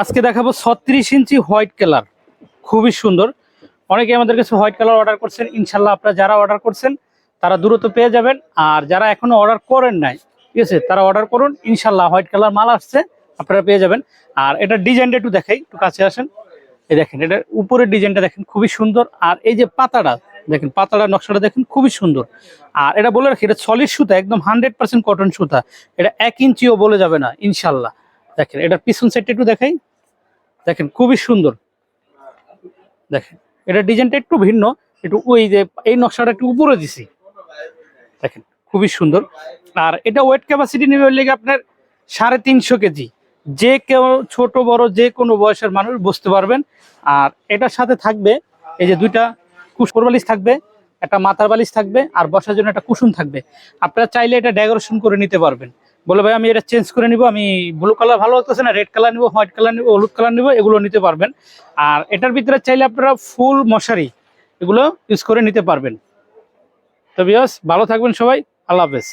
আজকে দেখাবো ছত্রিশ ইঞ্চি হোয়াইট কালার। খুবই সুন্দর। অনেকে আমাদের কাছে হোয়াইট কালার অর্ডার করছেন। ইনশাল্লাহ আপনারা যারা অর্ডার করছেন, তারা দ্রুত পেয়ে যাবেন। আর যারা এখনও অর্ডার করেন নাই, ঠিক আছে, তারা অর্ডার করুন। ইনশাল্লাহ হোয়াইট কালার মাল আসছে, আপনারা পেয়ে যাবেন। আর এটা ডিজাইনটা একটু দেখাই, একটু কাছে আসেন। এই দেখেন, এটা উপরের ডিজাইনটা দেখেন, খুবই সুন্দর। আর এই যে পাতাটা, দেখেন, পাতাটা, নকশাটা দেখেন, খুবই সুন্দর। আর এটা বলে রাখি, এটা সলিড সুতা, একদম হান্ড্রেড পার্সেন্ট কটন সুতা। এটা এক ইঞ্চিও বলে যাবে না ইনশাল্লাহ দেখেন এটা পিছন সাইডটা একটু দেখাই। দেখেন, খুবই সুন্দর। দেখেন, এটা ডিজাইনটা একটু ভিন্ন, একটু ওই যে এই নকশাটা একটু উপরে দিছি। দেখেন, খুবই সুন্দর। আর এটা ওয়েট ক্যাপাসিটি নেবে লেগে আপনার সাড়ে তিনশো কেজি। যে কেউ ছোট, বড়, যে কোনো বয়সের মানুষ বসতে পারবেন। আর এটার সাথে থাকবে, এই যে দুইটা কুশোর বালিশ থাকবে, একটা মাথার বালিশ থাকবে, আর বসার জন্য একটা কুসুম থাকবে। আপনারা চাইলে এটা ডেকোরেশন করে নিতে পারবেন। বলে, ভাই, আমি এটা চেঞ্জ করে নিব, আমি ব্লু কালার ভালো লাগতেছে না রেড কালার নিব হোয়াইট কালার নিব, হলুদ কালার নিব, এগুলো নিতে পারবেন। আর এটার ভিতরে চাইলে আপনারা ফুল মশারি এগুলো ইউজ করে নিতে পারবেন। তো বিয়স ভালো থাকবেন সবাই, আল্লাহ হাফেজ।